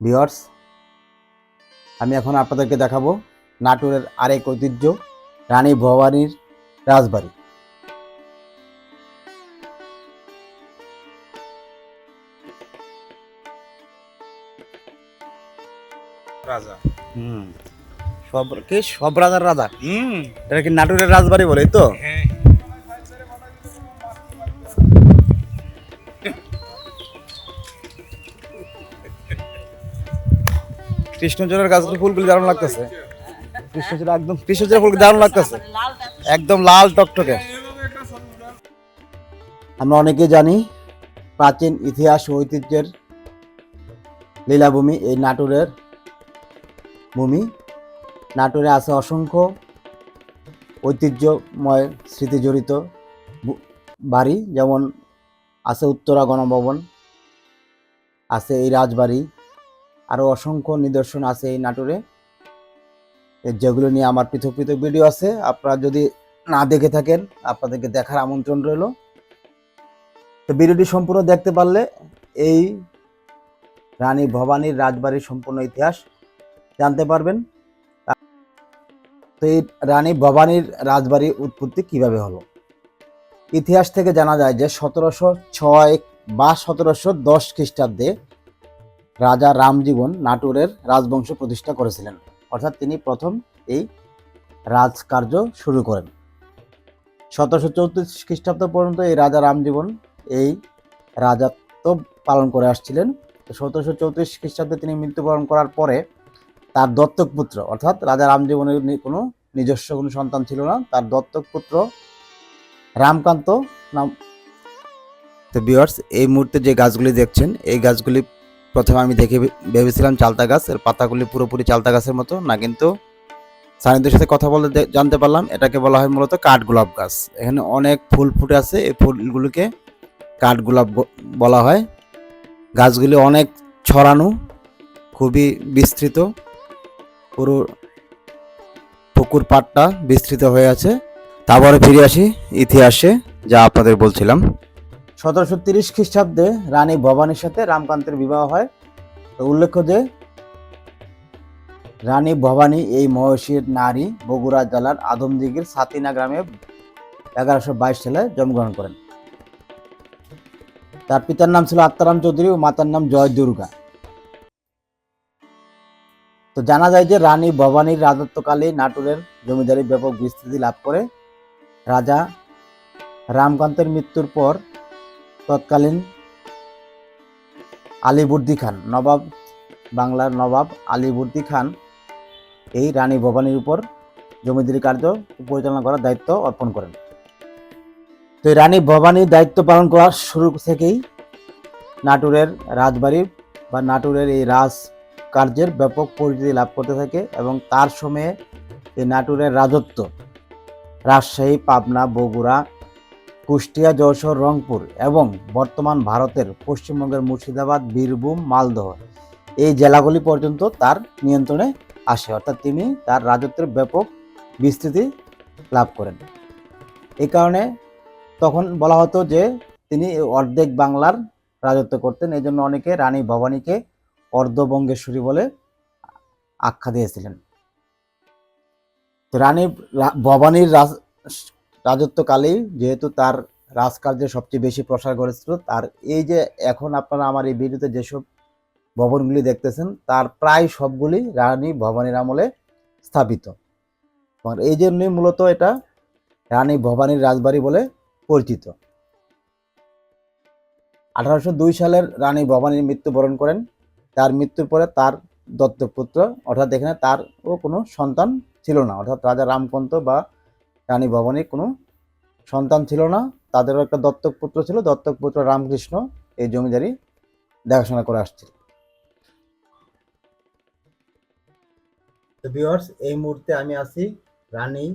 Viewers আমি এখন আপনাদেরকে দেখাবো নাটোরের আরেক ঐতিহ্য রানী ভবানীর রাজবাড়ি। রাজা। হুম। সব কি? সব রাজার রাজা? হুম। এটা কি নাটোরের রাজবাড়ি বলে তো? হ্যাঁ। কৃষ্ণচূড়ার গাছগুলো ফুলগুলি দারুণ লাগতেছে। কৃষ্ণচূড়া একদম কৃষ্ণচূড়া ফুলগুলি দারুণ লাগতেছে। একদম লাল টকটকে। আমরা অনেকে জানি প্রাচীন ইতিহাস ঐতিহ্যের লীলাভূমি, এই নাটোরের ভূমি। নাটোরে আছে অসংখ্য ঐতিহ্যময় স্মৃতি জড়িত বাড়ি, যেমন আছে উত্তরা গণভবন, আছে এই রাজবাড়ি আরও অসংখ্য নিদর্শন আছে এই নাটোরে, যেগুলো নিয়ে আমার পৃথক পৃথক ভিডিও আছে। আপনারা যদি না দেখে থাকেন, আপনাদেরকে দেখার আমন্ত্রণ রইল। তো ভিডিওটি সম্পূর্ণ দেখতে পারলে এই রানী ভবানীর রাজবাড়ির সম্পূর্ণ ইতিহাস জানতে পারবেন। তো এই রানী ভবানীর রাজবাড়ির উৎপত্তি কীভাবে হলো? ইতিহাস থেকে জানা যায় যে সতেরোশো ছয় বা সতেরোশো দশ খ্রিস্টাব্দে রাজা রামজীবন নাটোরের রাজবংশ প্রতিষ্ঠা করেছিলেন। অর্থাৎ তিনি প্রথম এই রাজকার্য শুরু করেন। সতেরোশো চৌত্রিশ খ্রিস্টাব্দ পর্যন্ত এই রাজা রামজীবন এই রাজাত্ব পালন করে আসছিলেন। তো সতেরোশো চৌত্রিশ খ্রিস্টাব্দে তিনি মৃত্যুবরণ করার পরে তার দত্তক পুত্র, অর্থাৎ রাজা রামজীবনের কোনো নিজস্ব কোনো সন্তান ছিল না, তার দত্তক পুত্র রামকান্ত নাম তো বিয়ার্স এই মুহূর্তে যে গাছগুলি দেখছেন, এই গাছগুলি প্রথমে আমি দেখে ভেবেছিলাম চালতা গাছ, এর পাতাগুলি পুরোপুরি চালতা গাছের মতো, না কিন্তু সানিদের সাথে কথা বলে জানতে পারলাম, এটাকে বলা হয় মূলত কাঠগোলাপ গাছ। এখানে অনেক ফুল ফুটে আছে, এই ফুলগুলোকে কাঠগোলাপ ব- বলা হয়। গাছগুলি অনেক ছড়ানো, খুবই বিস্তৃত, পুরো পুকুর পাড়টা বিস্তৃত হয়ে আছে। তারপরে ফিরে আসি ইতিহাসে, যা আপনাদের বলছিলাম। সতেরোশো তিরিশ খ্রিস্টাব্দে রানী ভবানীর সাথে রামকান্তের বিবাহ হয়। তো উল্লেখ্য যে, রানী ভবানী এই মহর্ষির নারী বগুড়া জেলার আদমদিঘির সাতিনা গ্রামে এগারোশো বাইশ সালে জন্মগ্রহণ করেন। তার পিতার নাম ছিল আত্মারাম চৌধুরী ও মাতার নাম জয় দুর্গা। তো জানা যায় যে, রানী ভবানীর রাজত্বকালে নাটোরের জমিদারি ব্যাপক বিস্তৃতি লাভ করে রাজা রামকান্তের মৃত্যুর পর তৎকালীন আলিবর্দী খান, নবাব, বাংলার নবাব আলিবর্দী খান এই রানী ভবানীর উপর জমিদারি কার্য পরিচালনা করার দায়িত্ব অর্পণ করেন। তো রানী ভবানীর দায়িত্ব পালন করার শুরু থেকেই নাটোরের রাজবাড়ি বা নাটোরের এই রাজ কার্যের ব্যাপক পরিচিতি লাভ করতে থাকে এবং তার সময়ে এই নাটোরের রাজত্ব, রাজশাহী, পাবনা, বগুড়া কুষ্টিয়া, যশোর, রংপুর এবং বর্তমান ভারতের পশ্চিমবঙ্গের মুর্শিদাবাদ, বীরভূম, মালদহ এই জেলাগুলি পর্যন্ত তার নিয়ন্ত্রণে আসে। অর্থাৎ তিনি তার রাজত্বের ব্যাপক বিস্তৃতি লাভ করেন। এই কারণে তখন বলা হতো যে তিনি অর্ধেক বাংলার রাজত্ব করতেন। এই জন্য অনেকে রানী ভবানীকে অর্ধবঙ্গেশ্বরী বলে আখ্যা দিয়েছিলেন। রানী ভবানীর রাজত্বকালেই যেহেতু তার রাজকার্যে সবচেয়ে বেশি প্রসার করেছিল তার এই যে এখন আপনারা আমার এই ভিডিওতে যেসব ভবনগুলি দেখতেছেন, তার প্রায় সবগুলি রানী ভবানীর আমলে স্থাপিত। এই জন্যই মূলত এটা রানী ভবানীর রাজবাড়ি বলে পরিচিত। আঠারোশো দুই সালের রানী ভবানীর মৃত্যুবরণ করেন। তার মৃত্যুর পরে তার দত্তক পুত্র, অর্থাৎ এখানে তারও কোনো সন্তান ছিল না। অর্থাৎ রাজা রামকান্ত বা রানী ভবানীর কোনো সন্তান ছিল না। তাদেরও একটা দত্তক পুত্র ছিল, দত্তক পুত্র রামকৃষ্ণ এই জমিদারি দেখাশোনা করে আসছিল। ভিউয়ার্স এই মুহূর্তে আমি আছি রানী,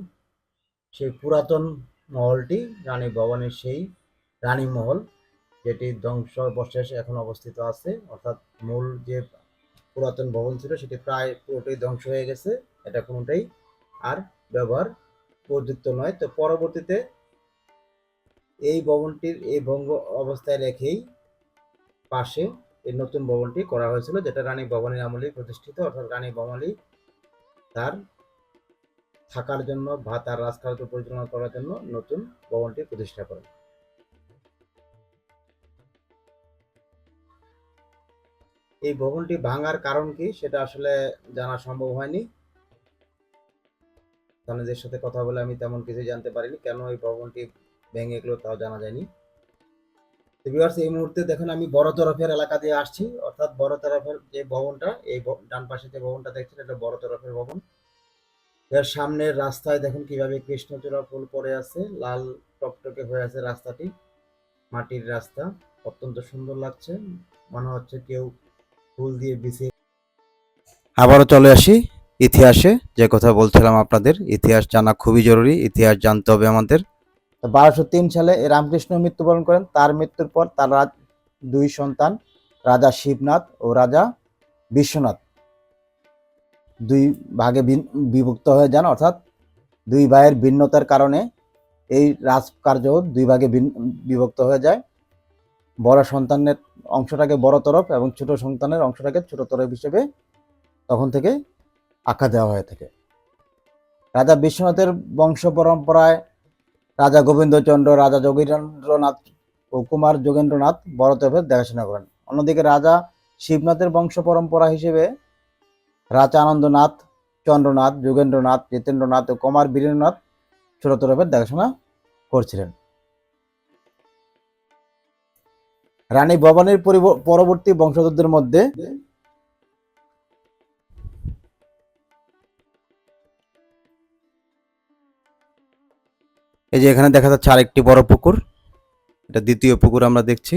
সেই পুরাতন মহলটি, রানী ভবনের সেই রানী মহল, যেটি ধ্বংস ধ্বংসবশেষ এখন অবস্থিত আছে। অর্থাৎ মূল যে পুরাতন ভবন ছিল, সেটি প্রায় পুরোটাই ধ্বংস হয়ে গেছে, এটা কোনোটাই আর ব্যবহার প্রযুক্ত নয়। তো পরবর্তীতে এই ভবনটির এই ভঙ্গ অবস্থায় রেখেই পাশে এই নতুন ভবনটি করা হয়েছিল, যেটা রানী ভবনের আমলে প্রতিষ্ঠিত। অর্থাৎ রানী ভবানী তার থাকার জন্য বা তার রাজকার্য পরিচালনা করার জন্য নতুন ভবনটি প্রতিষ্ঠা করেন। এই ভবনটি ভাঙার কারণ কি সেটা আসলে জানা সম্ভব হয়নি। স্থানীয়দের সাথে কথা বলে আমি তেমন কিছু জানতে পারিনি। কেন এই ভবনটি ভেঙে গেলো তাও জানা যায়নি। তো এই মুহূর্তে দেখুন, আমি বড় তরফের এলাকা দিয়ে আসছি। অর্থাৎ বড় তরফের যে ভবনটা, এই ডান পাশে যে ভবনটা দেখছেন, এটা বড় তরফের ভবন। এর সামনের রাস্তায় দেখুন কীভাবে কৃষ্ণচূড়া ফুল পড়ে আছে। লাল টকটকে হয়ে আছে রাস্তাটি। মাটির রাস্তা। অত্যন্ত সুন্দর লাগছে। মনে হচ্ছে কেউ ফুল দিয়ে বিছিয়ে আবারও চলে আসি। ইতিহাসে, যে কথা বলছিলাম আপনাদের, ইতিহাস জানা খুবই জরুরি, ইতিহাস জানতে হবে আমাদের। বারোশো তিন সালে রামকৃষ্ণ মৃত্যুবরণ করেন, তার মৃত্যুর পর তার দুই সন্তান, রাজা শিবনাথ ও রাজা বিশ্বনাথ। দুই ভাগে বিভক্ত হয়ে যান, অর্থাৎ দুই ভাইয়ের ভিন্নতার কারণে এই রাজকার্য দুই ভাগে বিভক্ত হয়ে যায়। বড় সন্তানের অংশটাকে বড় তরফ এবং ছোট সন্তানের অংশটাকে ছোট তরফ হিসেবে তখন থেকে আখ্যা দেওয়া হয়ে থাকে। রাজা বিশ্বনাথের বংশ পরম্পরায় রাজা গোবিন্দচন্দ্র, রাজা যোগীন্দ্রনাথ ও কুমার যোগেন্দ্রনাথ বড় তরফের দেখাশোনা করেন। অন্যদিকে রাজা শিবনাথের বংশ পরম্পরা হিসেবে রাজা আনন্দনাথ, চন্দ্রনাথ, যোগেন্দ্রনাথ, জিতেন্দ্রনাথ ও কুমার বীরেন্দ্রনাথ ছোট তরফের দেখাশোনা করছিলেন। রানী ভবানীর পরিব- পরবর্তী বংশধরদের মধ্যে এই যে এখানে দেখা যাচ্ছে আরেকটি বড় পুকুর। এটা দ্বিতীয় পুকুর আমরা দেখছি।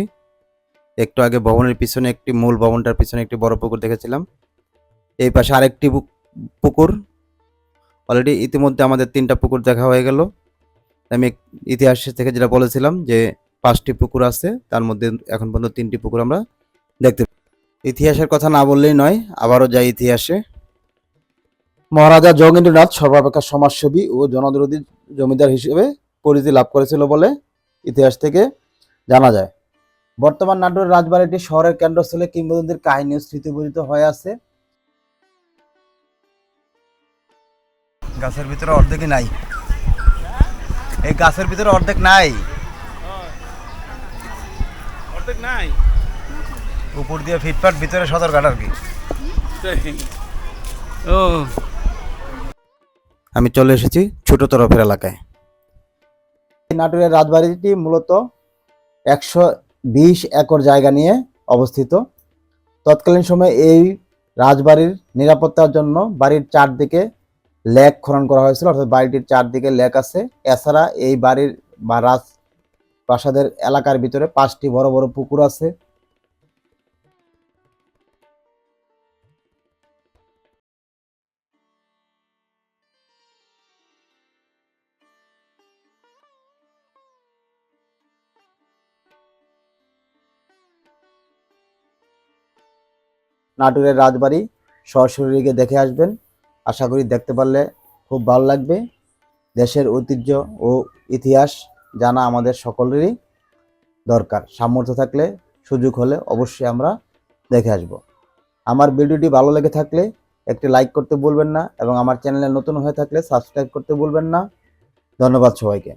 একটু আগে ভবনের পিছনে একটি মূল ভবনটার পিছনে একটি বড় পুকুর দেখেছিলাম। এই পাশে আরেকটি পুকুর। অলরেডি ইতিমধ্যে আমাদের তিনটা পুকুর দেখা হয়ে গেল। আমি ইতিহাস থেকে যেটা বলেছিলাম যে পাঁচটি পুকুর আছে, তার মধ্যে এখন পর্যন্ত তিনটি পুকুর আমরা দেখতে ইতিহাসের কথা না বললেই নয়, আবারও যাই ইতিহাসে। মহারাজা যোগেন্দ্রনাথ সর্বাপেক্ষা সমাজসেবী ও জনদরদী জমিদার হিসেবে পরিচিতি লাভ করেছিল বলে ইতিহাস থেকে জানা যায়। বর্তমান নাটোরের রাজবাড়িটি শহরের কেন্দ্রস্থলে কিংবদন্তির কাহিনী ও স্মৃতিবরিত হয়ে আছে। গাছের ভিতরে অর্ধেকই নাই। এই গাছের ভিতরে অর্ধেক নাই। অর্ধেক নাই। উপর দিয়ে ফিটফাট ভিতরে সদর ঘাট আর কি। ও। আমি চলে এসেছি ছোট তরফের এলাকায়। নাটোরের রাজবাড়িটি মূলত একশো বিশ একর জায়গা নিয়ে অবস্থিত। তৎকালীন সময়ে এই রাজবাড়ির নিরাপত্তার জন্য বাড়ির চারদিকে লেক খনন করা হয়েছিল, অর্থাৎ বাড়িটির চারদিকে লেক আছে। এছাড়া এই বাড়ির বা রাজ প্রাসাদের এলাকার ভিতরে পাঁচটি বড় বড় পুকুর আছে। নাটোরের রাজবাড়ি সরাসরি গিয়ে দেখে আসবেন। আশা করি দেখতে পারলে খুব ভালো লাগবে। দেশের ঐতিহ্য ও ইতিহাস জানা আমাদের সকলেরই দরকার। সামর্থ্য থাকলে, সুযোগ হলে অবশ্যই আমরা দেখে আসব। আমার ভিডিওটি ভালো লেগে থাকলে একটি লাইক করতে বলবেন না এবং আমার চ্যানেলে নতুন হয়ে থাকলে সাবস্ক্রাইব করতে বলবেন না। ধন্যবাদ সবাইকে।